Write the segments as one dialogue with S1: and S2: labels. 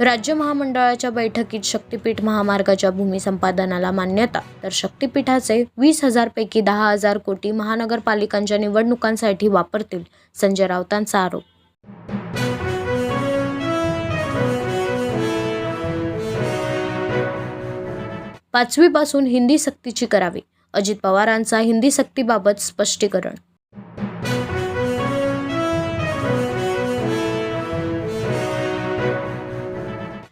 S1: राज्य महामंडळाच्या बैठकीत शक्तीपीठ महामार्गाच्या भूमी संपादनाला मान्यता तर शक्तीपीठाचे वीस हजारपैकी दहा हजार कोटी महानगरपालिकांच्या निवडणुकांसाठी वापरतील संजय राऊतांचा आरोप. पाचवीपासून हिंदी सक्तीची करावी अजित पवारांचा हिंदी सक्तीबाबत स्पष्टीकरण.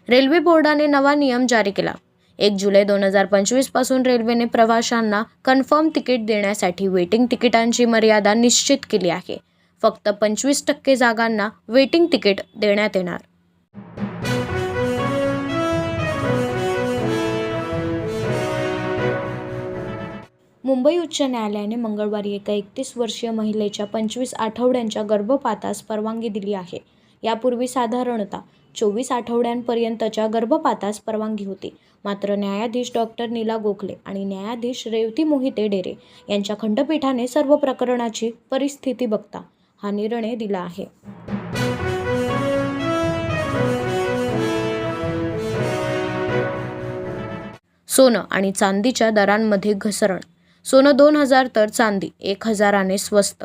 S1: रेल्वे बोर्डाने नवा नियम जारी केला. एक जुलै दोन हजार पंचवीसपासून रेल्वेने प्रवाशांना कन्फर्म तिकीट देण्यासाठी वेटिंग तिकिटांची मर्यादा निश्चित केली आहे. फक्त पंचवीस टक्के जागांना वेटिंग तिकीट देण्यात येणार. मुंबई उच्च न्यायालयाने मंगळवारी एका एकतीस वर्षीय महिलेच्या पंचवीस आठवड्यांच्या गर्भपातास परवानगी दिली आहे. यापूर्वी साधारणतः चोवीस आठवड्यांपर्यंतच्या गर्भपातास परवानगी होती. मात्र न्यायाधीश डॉक्टर नीला गोखले आणि न्यायाधीश रेवती मोहिते डेरे यांच्या खंडपीठाने सर्व प्रकरणाची परिस्थिती बघता हा निर्णय दिला आहे. सोनं आणि चांदीच्या दरांमध्ये घसरण. सोनं दोन हजार तर चांदी एक हजाराने स्वस्त.